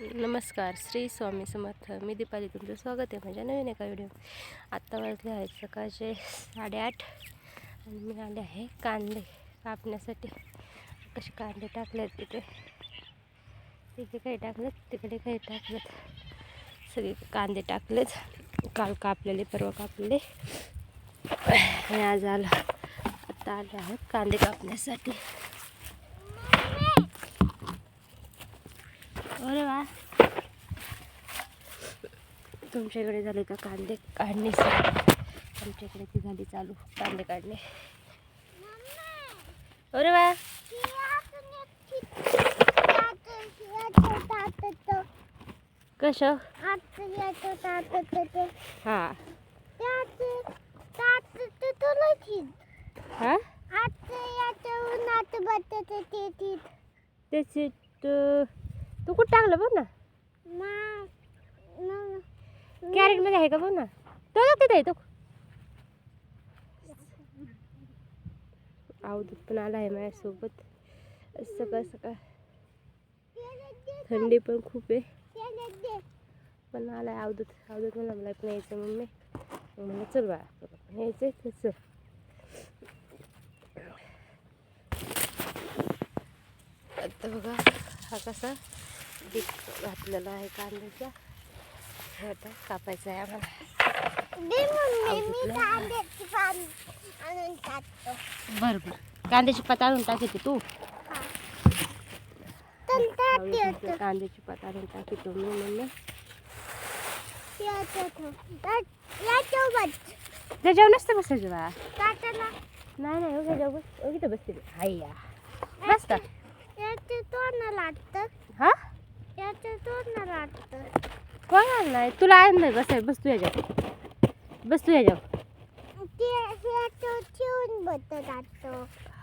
नमस्कार श्री स्वामी समर्थ. मी दीपाली तुमचं स्वागत आहे माझ्या नवीन एका व्हिडिओ आत्ता वाजले आहेत सकाळचे साडेआठ आणि मी आले आहे कांदे कापण्यासाठी. कसे कांदे टाकलेत तिथे? तिथे काही टाकलेत तिकडे काही टाकलेत. सगळे कांदे टाकलेत. काल कापलेले परवा कापलेले. आणि आज आलं आत्ता आले आहेत कांदे कापण्यासाठी. अरे वा. तुमच्याकडे झाले का कांदे? काढणे आमच्याकडे ती झाली चालू. कांदे काढणे. अरे वा. कसं हा. हा? त्याची तू कुठं टाकलं बघ ना. कॅरेटमध्ये आहे का बघ ना. तो तिथे आहे तो. अवधूत पण आला आहे माझ्यासोबत. सकाळ सकाळ. थंडी पण खूप आहे. पण आला आहे अवधूत अवधूत मला मला पण यायचं मम्मी म्हणलं चल बाळा तुला पण यायचं चल. आता बघा हा कसा? डीप घातलेला आहे कांद्याच्या हे आता कापायचं आहे आम्हाला. बरं बरं. कांद्याची पात आणून टाकीते तू. कांद्याची पात आणून टाकीतो मी म्हणलं त्याच्यावर नसतं बसायचं बा. नाही नाही उगा जाऊ बस इथं बसते हाय या. बस का हा? कोण नाही तुला आणलंय बसाय बस तू याच्यावर. बस तू याच्यावर.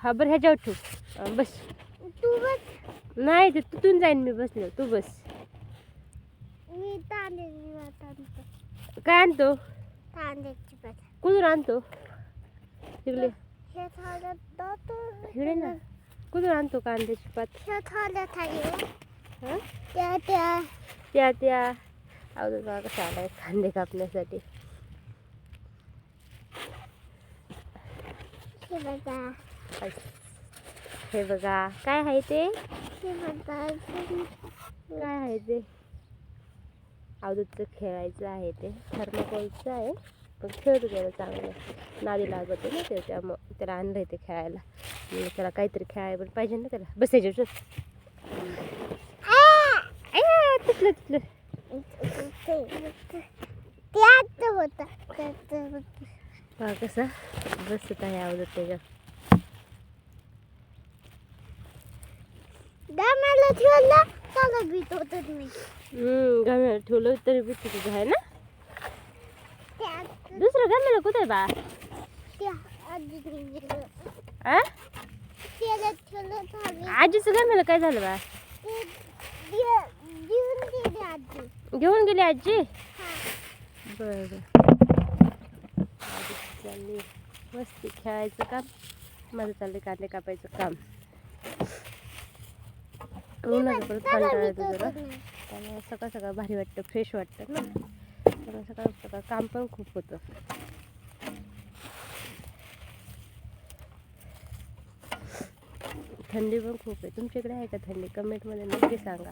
हा बरं ह्याच्यावर ठेव. बस. तू बस. नाही ते तुटून जाईन मी बसले तू बस. मी काय आणतो? कुठून आणतो. तिकडे हे इकडे ना. कुठून आणतो कांद्याची पात. त्या त्या. त्या त्या. अवधूत बघा कसा आलाय कांदे कापण्यासाठी. हे बघा. हे बघा काय आहे ते? काय आहे ते? अवधूतचं खेळायचं आहे ते. थर्मोकोलचं आहे पण खेळतो त्याला चांगलं. नादी लागत ना ते त्यामुळं त्याला आणलं आहे ते खेळायला. म्हणजे त्याला काहीतरी खेळायला पण पाहिजे ना त्याला. बसायचे तिथलं तिथलं त्यात होता त्यात होता हा कसा बसत आहे अवधूत त्याच्या दमाला ठेवलं त्याला भीत होत मी गम्याला ठेवलं तरी तुझं आहे ना? दुसरं गम्याला कुठं बा? आजीचं गम्याला काय झालं बा ते दे- देऊन गेली आजी घेऊन गेली आजी? हा बरं चालली. मस्ती खेळायचं काम. माझं चाललं कांदे कापायचं काम. उन्हाचं परत कंटाळा येतो जरा. त्यामुळे सकाळ सकाळ भारी वाटतं फ्रेश वाटतं ना. त्यामुळे सकाळ सकाळ काम पण खूप होतं. थंडी पण खूप आहे. तुमच्याकडे आहे का थंडी? कमेंटमध्ये नक्की सांगा.